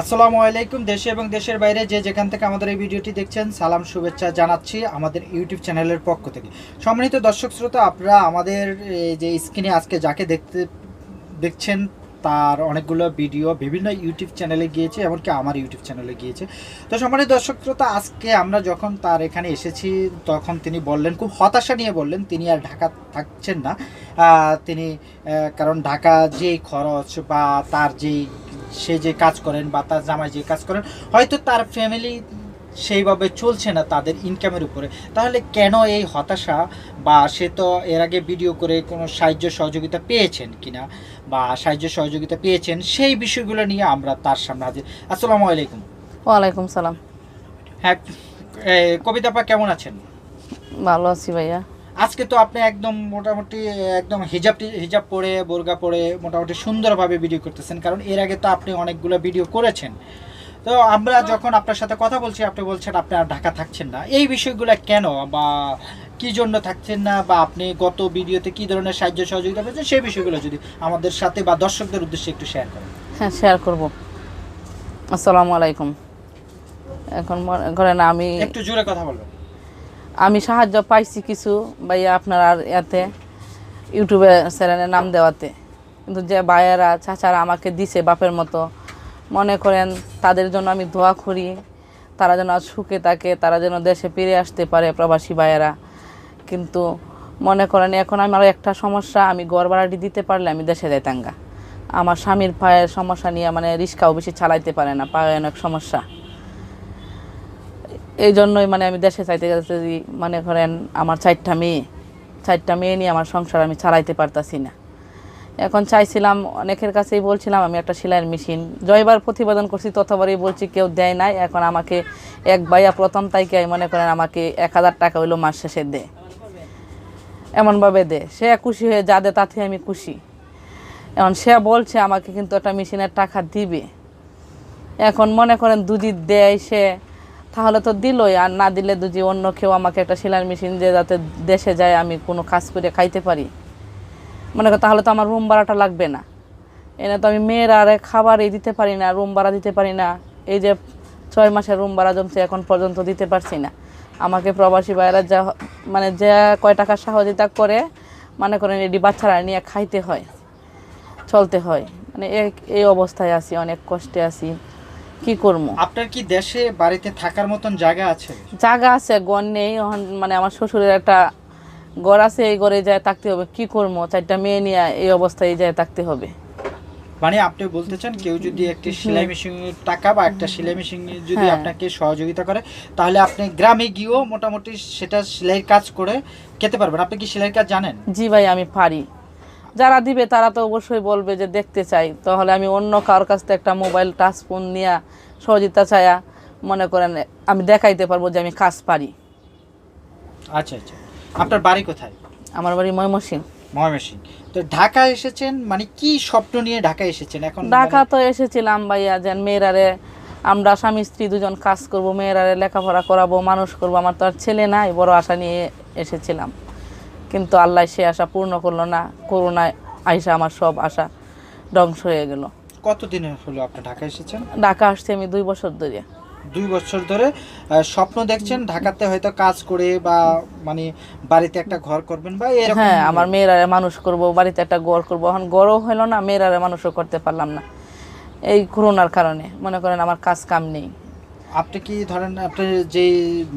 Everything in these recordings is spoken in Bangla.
আসসালামু আলাইকুম, দেশে এবং দেশের বাইরে যে যেখান থেকে আমাদের এই ভিডিওটি দেখছেন, সালাম, শুভেচ্ছা জানাচ্ছি আমাদের ইউটিউব চ্যানেলের পক্ষ থেকে। সম্মানিত দর্শক শ্রোতা, আপনারা আমাদের যে স্ক্রিনে আজকে যাকে দেখতে, দেখছেন, তার অনেকগুলো ভিডিও বিভিন্ন ইউটিউব চ্যানেলে গিয়েছে, এমনকি আমার ইউটিউব চ্যানেলে গিয়েছে। তো সম্মানিত দর্শক শ্রোতা, আজকে আমরা যখন তার এখানে এসেছি, তখন তিনি বললেন, খুব হতাশা নিয়ে বললেন, তিনি আর ঢাকা থাকছেন না। তিনি কারণ ঢাকা যেই খরচ বা তার যেই সে যে কাজ করেন বা তার জামাই যে কাজ করেন হয়তো তার ফ্যামিলি সেইভাবে চলছে না তাদের ইনকামের উপরে। তাহলে কেন এই হতাশা বা সে তো এর আগে ভিডিও করে কোনো সাহায্য সহযোগিতা পেয়েছেন কিনা বা সাহায্য সহযোগিতা পেয়েছেন সেই বিষয়গুলো নিয়ে আমরা তার সামনে হাজির। আসসালামু আলাইকুম। ওয়ালাইকুম সালাম। হ্যাঁ কবিতাপা কেমন আছেন? ভালো আছি ভাইয়া। আজকে তো আপনি একদম মোটামুটি একদম হিজাব হিজাব পরে বোরগা পরে মোটামুটি সুন্দরভাবে ভিডিও করতেছেন। কারণ এর আগে তো আপনি অনেকগুলো ভিডিও করেছেন। তো আমরা যখন আপনার সাথে কথা বলছি আপনি বলছেন আপনি আর ঢাকা থাকছেন না। এই বিষয়গুলো কেন বা কি জন্য থাকছেন না বা আপনি গত ভিডিওতে কি ধরনের সাহায্য সহযোগিতা পেয়েছেন সেই বিষয়গুলো যদি আমাদের সাথে বা দর্শকদের উদ্দেশ্যে একটু শেয়ার করেন। হ্যাঁ শেয়ার করব। আসসালামু আলাইকুম। এখন মনে করেন আমি একটু জোরে কথা বলবেন। আমি সাহায্য পাইছি কিছু ভাইয়া আপনার আর এতে ইউটিউবে চ্যানেলের নাম দেওয়াতে। কিন্তু যে ভাইয়েরা, চাচারা আমাকে দিছে বাপের মতো, মনে করেন তাদের জন্য আমি দোয়া করি, তারা যেন সুখে থাকে, তারা যেন দেশে ফিরে আসতে পারে প্রবাসী ভাইয়েরা। কিন্তু মনে করেন এখন আমার একটা সমস্যা, আমি ঘর ভাড়াটি দিতে পারলে আমি দেশে যাইতাঙ্গা আমার স্বামীর পায়ের সমস্যা নিয়ে মানে রিক্সাও বেশি চালাইতে পারে না, পায়ে অনেক সমস্যা। এই জন্যই মানে আমি দেশে চাইতে গেছি, মনে করেন আমার চারটা মেয়ে চারটা মেয়ে নিয়ে আমার সংসার আমি চালাইতে পারতাছি না। এখন চাইছিলাম, অনেকের কাছেই বলছিলাম, আমি একটা সেলাইয়ের মেশিন, জয়বার প্রতিবেদন করছি, ততবারই বলছি কেউ দেয় নাই, এখন আমাকে এক বাইয়া প্রথম তাইকে মনে করেন আমাকে এক হাজার টাকা হইল মাস শেষে দেয় এমনভাবে দে, সে খুশি হয়ে যা দে, তাতে আমি খুশি। এখন সে বলছে, আমাকে কিন্তু একটা মেশিনের টাকা দিবে। এখন মনে করেন দুজি দেয় সে তাহলে তো দিলই, আর না দিলে দুজি অন্য কেউ আমাকে একটা সেলাই মেশিন যে যাতে দেশে যায়, আমি কোনো কাজ করে খাইতে পারি। মনে কর, তাহলে তো আমার রুম ভাড়াটা লাগবে না। এনে তো আমি মেয়ের আর এই দিতে পারি না, রুম ভাড়া দিতে পারি না। এই যে ছয় মাসের রুম ভাড়া জমছে, এখন পর্যন্ত দিতে পারছি না। আমাকে প্রবাসী ভাইয়েরা যা মানে যে কয় টাকা সহযোগিতা করে, মনে করেন এটি বাচ্চারা নিয়ে খাইতে হয়, চলতে হয়। মানে এই অবস্থায় আছি, অনেক কষ্টে আছি। কি করব? আপনার কি দেশে বাড়িতে থাকার মতন জায়গা আছে? জায়গা আছে গড় নেই মানে আমার শ্বশুরের একটা ঘর আছে এই ঘরে যায় থাকতে হবে। কি করব? চারটা মেয়ে নিয়ে এই অবস্থায় এই যায় থাকতে হবে। মানে আপনি বলতে চান কেউ যদি একটি সেলাই মেশিন টাকা বা একটা সেলাই মেশিন যদি হ্যাঁ। আপনাকে সহযোগিতা করে তাহলে আপনি গ্রামে গিয়েও মোটামুটি সেটা সেলাইয়ের কাজ করে খেতে পারবেন। আপনি কি সেলাইয়ের কাজ জানেন? জি ভাই আমি পারি। যারা দিবে তারা তো অবশ্যই বলবে যে দেখতে চাই। তাহলে আমি অন্য কারোর কাছ থেকে একটা মোবাইল টাচ ফোন নিয়ে সহযোগিতা চাইয়া মনে করেন আমি দেখাইতে পারব যে আমি কাজ পারি। আচ্ছা আচ্ছা। আপনার বাড়ি কোথায়? আমার বাড়ি ময়মনসিং ময়মনসিং তো ঢাকা এসেছেন মানে কি স্বপ্ন নিয়ে ঢাকা এসেছেন এখন? ঢাকা তো এসেছিলাম ভাইয়া যেন মেয়েরারে আমরা স্বামী স্ত্রী দুজন কাজ করব মেয়েরারে লেখাপড়া করাবো মানুষ করব আমার তো আর ছেলে নাই বড় আশা নিয়ে এসেছিলাম। কিন্তু আল্লাহ সে আশা পূর্ণ করল না। করোনায় আইসা আমার সব আশা ধ্বংস হয়ে গেল। কতদিন হলো আপনি ঢাকা এসেছেন? ঢাকা আসছে আমি দুই বছর ধরে। দুই বছর ধরে স্বপ্ন দেখছেন ঢাকাতে হয়তো কাজ করে বা মানে বাড়িতে একটা ঘর করবেন বা এরকম হ্যাঁ আমার মেয়েরারে মানুষ করব বাড়িতে একটা গড় করব। এখন গড়ও হলো না মেয়েরারে মানুষও করতে পারলাম না। এই করোনার কারণে। মনে করেন আমার কাজ কাম নেই। আপনি কি ধরেন আপনি যে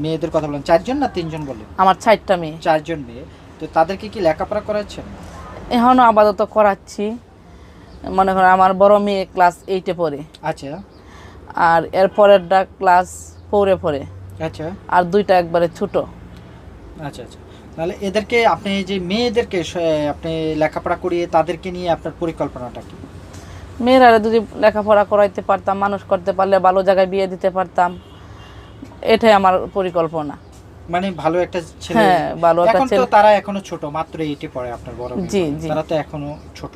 মেয়েদের কথা বলেন চারজন না তিনজন বলেন? আমার চারটা মেয়ে। চারজন মেয়ে। তো তাদেরকে কি লেখাপড়া করাচ্ছেন? এখনও আপাতত করাচ্ছি। মনে করেন আমার বড় মেয়ে ক্লাস এইটে পড়ে। আচ্ছা। আর এর পরেরটা ক্লাস ফোরে পড়ে। আচ্ছা। আর দুইটা একবারে ছোট। আচ্ছা আচ্ছা। তাহলে এদেরকে আপনি যে মেয়েদেরকে আপনি লেখাপড়া করিয়ে তাদেরকে নিয়ে আপনার পরিকল্পনাটা কি? মেয়েরা যদি লেখাপড়া করাইতে পারতাম মানুষ করতে পারলে ভালো জায়গায় বিয়ে দিতে পারতাম এটাই আমার পরিকল্পনা। মানে ভালো একটা ছেলে। হ্যাঁ, ভালো একটা এখন তো তারা এখনও ছোট মাত্র এইটি পড়ে আপনার বড় জি, জি। তারা তো এখনও ছোট।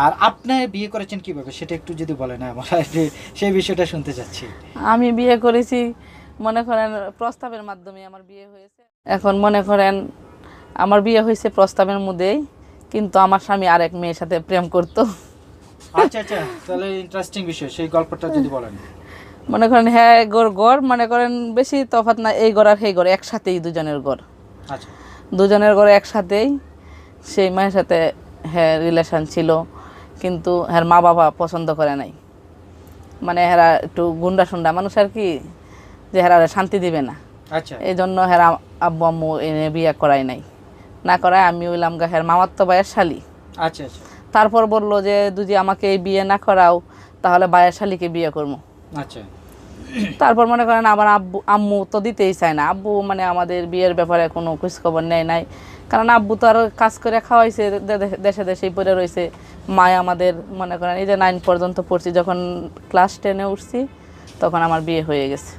আর আপনি বিয়ে করেছেন কীভাবে? সেটা একটু যদি বলেন আমরা সেই বিষয়টা শুনতে চাচ্ছি। আমি বিয়ে করেছি মনে করেন প্রস্তাবের মাধ্যমে আমার বিয়ে হয়েছে। এখন মনে করেন আমার বিয়ে হয়েছে প্রস্তাবের মধ্যেই কিন্তু আমার স্বামী আরেক মেয়ের সাথে প্রেম করতো। আচ্ছা আচ্ছা তাহলে ইন্টারেস্টিং বিষয় সেই গল্পটা যদি বলেন। মনে করেন হ্যাঁ গোর গড় মনে করেন বেশি তফাৎ না এই গড় আর সেই গড় একসাথেই দুজনের গড় আচ্ছা। দুজনের গড় একসাথেই সেই মায়ের সাথে হ্যাঁ রিলেশন ছিল। কিন্তু হ্যাঁ মা বাবা পছন্দ করে নাই। মানে হেরা একটু গুন্ডা সুন্ডা মানুষ আর কি যে হেরা শান্তি দিবে না। আচ্ছা। এই জন্য হেরা আব্বু আম্মু এনে বিয়ে করাই নাই। না করায় আমি হইলাম গা হের মামার তো বায়ের শালি। আচ্ছা আচ্ছা। তারপর বলল যে যদি আমাকে এই বিয়ে না করাও তাহলে বায়ের শালিকে বিয়ে করব। আচ্ছা। তারপর মনে করেন আমার আব্বু আম্মু তো দিতেই চায় না। আব্বু মানে আমাদের বিয়ের ব্যাপারে কোনো খোঁজখবর নেয় নাই। কারণ আব্বু তো আর কাজ করে খাওয়াইছে দেশে দেশেই পড়ে রয়েছে। মায় আমাদের মনে করেন এই যে নাইন পর্যন্ত পড়ছি যখন ক্লাস টেনে উঠছি তখন আমার বিয়ে হয়ে গেছে।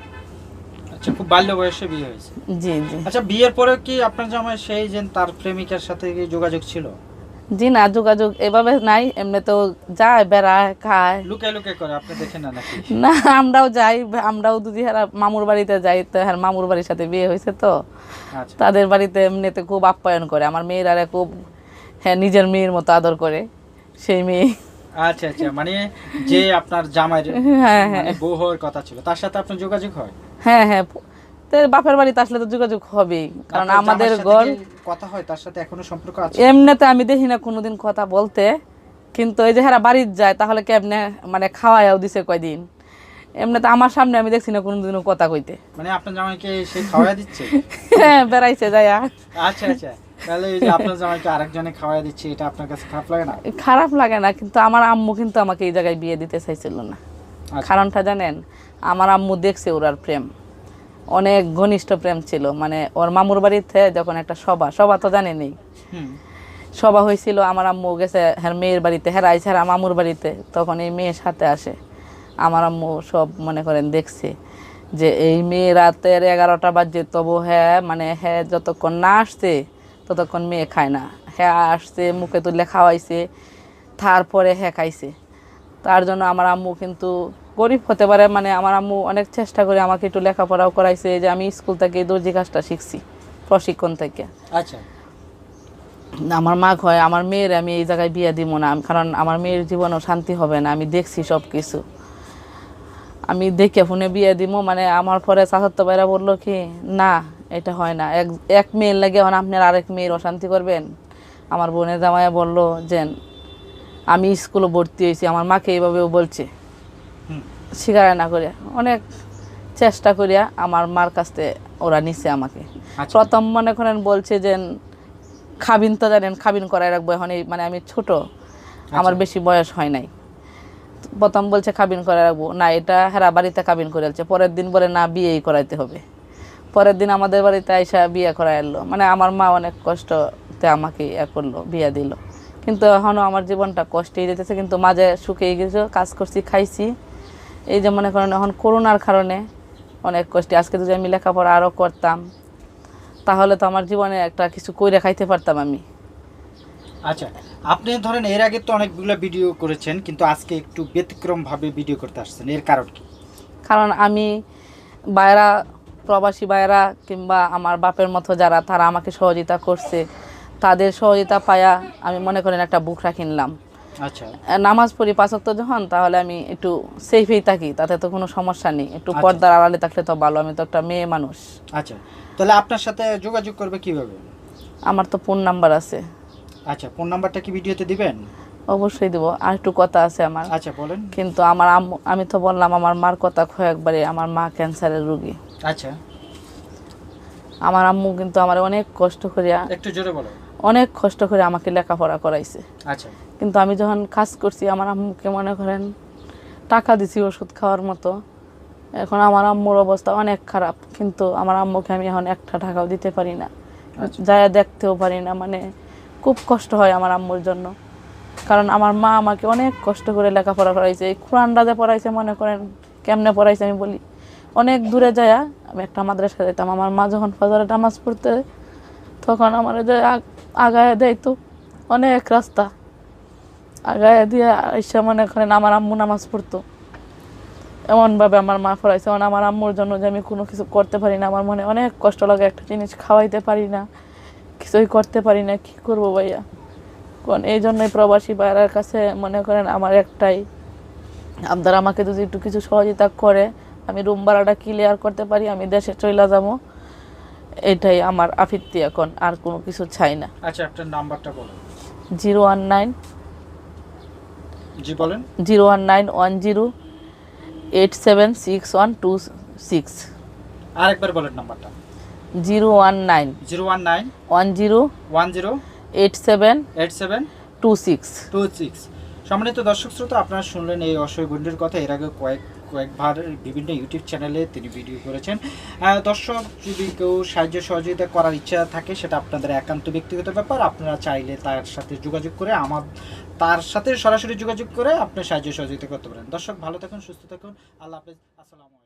আচ্ছা খুব বাল্য বয়সে বিয়ে হয়েছে। জি জি। আচ্ছা বিয়ের পরে কি আপনার জামাই সেই যে তার প্রেমিকার সাথে কি যোগাযোগ ছিল? জি না যোগাযোগ এভাবে নাই এমনি তো যায় বেড়ায় খায়। লুকে লুকে করে আপনি দেখেন না নাকি? না আমরাও যাই আমরাও যদি হারা মামুর বাড়িতে যাই তো হ্যাঁ মামুর বাড়ির সাথে বিয়ে হয়েছে তো। আচ্ছা। তাদের বাড়িতে এমনিতে খুব আপ্যায়ন করে আমার মেয়েরা খুব হ্যাঁ নিজের মেয়ের মতো আদর করে সেই মেয়ে। আচ্ছা আচ্ছা মানে যে আপনার জামাইয়ের হ্যাঁ হ্যাঁ। মানে বউ হওয়ার কথা ছিল তার সাথে আপনার যোগাযোগ হয়? হ্যাঁ হ্যাঁ বাপের বাড়িতে আসলে তো যোগাযোগ হবেই। কারণ আমাদের ঘর কথা হয়? তার সাথে এখনও সম্পর্ক আছে? এমনিতে আমি দেখি না কোনোদিন কথা বলতে। কিন্তু এই যে হেরা বাড়ির যায় তাহলে কেমনে মানে খাওয়াইও দিছে কয়দিন? এমনিতে আমার সামনে আমি দেখছি না কোনোদিনও কথা কইতে। মানে আপনার জামাইকে সে খাওয়া দিচ্ছে? হ্যাঁ বেড়াইছে যাইয়া আচ্ছা আচ্ছা। তাহলে এই যে আপনার জামাইকে আরেকজনে খাওয়া দিচ্ছে এটা আপনার কাছে খারাপ লাগে না? খারাপ লাগে না কিন্তু আমার আম্মু কিন্তু আমাকে এই জায়গায় বিয়ে দিতে চাইছিল না। আচ্ছা। কারণটা জানেন আমার আম্মু দেখছে ওরার প্রেম। অনেক ঘনিষ্ঠ প্রেম ছিল। মানে ওর মামুর বাড়িতে যখন একটা সভা সভা তো জানেনি সভা হয়েছিল আমার আম্মু গেছে হ্যাঁ মেয়ের বাড়িতে হ্যাঁ হেরাই ছাড়া মামুর বাড়িতে। তখন এই মেয়ের সাথে আসে। আমার আম্মু সব মনে করেন দেখছে যে এই মেয়ে রাতের এগারোটা বাজে তবু হ্যাঁ মানে হ্যাঁ যতক্ষণ না আসছে ততক্ষণ মেয়ে খায় না। হ্যাঁ আসছে মুখে তুলে খাওয়াইছে তারপরে হ্যাঁ খাইছে। তার জন্য আমার আম্মু কিন্তু গরিব হতে পারে মানে আমার আম্মু অনেক চেষ্টা করে আমাকে একটু লেখাপড়াও করাইছে যে আমি স্কুল থেকে দর্জি কাজটা শিখছি প্রশিক্ষণ থেকে। আচ্ছা। আমার মা কয় আমার মেয়ের আমি এই জায়গায় বিয়ে দিব না কারণ আমার মেয়ের জীবনও শান্তি হবে না আমি দেখছি সব কিছু আমি দেখে ফোনে বিয়ে দিব মানে আমার পরে চাচাত্ত ভাইরা বলল কি না এটা হয় না। এক এক মেয়ের লাগে এখন আপনার আরেক মেয়ের অশান্তি করবেন? আমার বোনের জামাইয়া বলল যে আমি স্কুলে ভর্তি হয়েছি আমার মাকে এইভাবেও বলছে। স্বীকার না করে অনেক চেষ্টা করিয়া আমার মার কাছ ওরা নিছে আমাকে। আচ্ছা। প্রথম মনে করেন বলছে যে খাবিন তো জানেন খাবিন করাই রাখব এখন এই মানে আমি ছোট আমার বেশি বয়স হয় নাই। প্রথম বলছে খাবিন করে রাখব। না এটা হেরা বাড়িতে খাবিন করে আলছে পরের দিন বলে না বিয়েই করাইতে হবে। পরের দিন আমাদের বাড়িতে আইসা বিয়ে করাই এলো মানে আমার মা অনেক কষ্টতে আমাকে ইয়ে করল বিয়ে দিল। কিন্তু এখনও আমার জীবনটা কষ্টেই যেতেছে কিন্তু মাঝে শুকিয়ে গেছে কাজ করছি খাইছি। এই যে মনে করেন এখন করোনার কারণে অনেক কষ্টে। আজকে যদি আমি লেখাপড়া আরও করতাম তাহলে তো আমার জীবনে একটা কিছু কইরে খাইতে পারতাম আমি। আচ্ছা আপনি ধরেন এর আগে তো অনেকগুলো ভিডিও করেছেন কিন্তু আজকে একটু ব্যতিক্রমভাবে ভিডিও করতে আসছেন। এর কারণ কি? কারণ আমি বাইরা প্রবাসী বাইরা কিংবা আমার বাপের মতো যারা তারা আমাকে সহযোগিতা করছে। তাদের সহযোগিতা পায়া আমি মনে করেন একটা বুকরা কিনলাম। আচ্ছা। নামাজ পড়ি পাঁচক্ত যখন তাহলে আমি একটু সেফেই থাকি তাতে তো কোনো সমস্যা নেই। একটু আচ্ছা। পর্দার আড়ালে থাকলে তো ভালো আমি তো একটা মেয়ে মানুষ। আচ্ছা। তাহলে আপনার সাথে যোগাযোগ করবে কীভাবে? আমার তো ফোন নাম্বার আছে। আচ্ছা ফোন নাম্বারটা কি ভিডিওতে দিবেন? অবশ্যই দেবো আর একটু কথা আছে আমার। আচ্ছা বলেন। কিন্তু আমার আমি তো বললাম আমার মার কথা কয়েকবারে আমার মা ক্যান্সারের রুগী। আচ্ছা। আমার আম্মু কিন্তু আমার অনেক কষ্ট করিয়া একটু জোরে বলো অনেক কষ্ট করে আমাকে লেখাপড়া করাইছে। আচ্ছা। কিন্তু আমি যখন কাজ করছি আমার আম্মুকে মনে করেন টাকা দিছি ওষুধ খাওয়ার মতো। এখন আমার আম্মুর অবস্থা অনেক খারাপ কিন্তু আমার আম্মুকে আমি এখন একটা টাকাও দিতে পারি না। আচ্ছা। যায় দেখতেও পারি না মানে খুব কষ্ট হয় আমার আম্মুর জন্য। কারণ আমার মা আমাকে অনেক কষ্ট করে লেখাপড়া করাইছে এই যে পড়াইছে মনে করেন কেমনে পড়াইছে আমি বলি। অনেক দূরে যায় আমি একটা মাদ্রাসা যেতাম আমার মা যখন ফজরে নামাজ পড়তে তখন আমার যে আগায় দেয় তো, অনেক রাস্তা। আগায় দিয়ে এসে মনে করেন আমার আম্মু নামাজ পড়তো। এমনভাবে আমার মা পড়াইছে। এখন আমার আম্মুর জন্য যে আমি কোনো কিছু করতে পারি না, আমার মনে অনেক কষ্ট লাগে একটা জিনিস খাওয়াইতে পারি না, কিছুই করতে পারি না, কি করব ভাইয়া? কোন, এই জন্যই প্রবাসী বাইরের কাছে মনে করেন আমার একটাই। আপনারা আমাকে যদি একটু কিছু সহযোগিতা করে, আমি রুম ভাড়াটা ক্লিয়ার করতে পারি, আমি দেশে চলে যাব। এটাই আমার আফিত্তি এখন আর কোনো কিছু চাই না। আচ্ছা আপনার নাম্বারটা বলুন। Zero one nine. জি বলেন। Zero one nine one zero eight seven six one two six. আরেকবার বলেন নাম্বারটা। Zero one nine. Zero one nine. One zero. One zero. Eight seven. Eight seven. Two six. Two six. সম্মানিত দর্শক শ্রোতা, আপনারা শুনলেন এই অসহায় গুন্ডের কথা। এর আগে কয়েক, কয়েকবার বিভিন্ন ইউটিউব চ্যানেলে তিনি ভিডিও করেছেন। দর্শক, যদি কেউ সাহায্য সহযোগিতা করার ইচ্ছা থাকে, সেটা আপনাদের একান্ত ব্যক্তিগত ব্যাপার। আপনারা চাইলে তার সাথে যোগাযোগ করে আমার, তার সাথে সরাসরি যোগাযোগ করে আপনি সাহায্য সহযোগিতা করতে পারেন। দর্শক, ভালো থাকুন, সুস্থ থাকুন। আল্লাহ হাফেজ। আসসালামু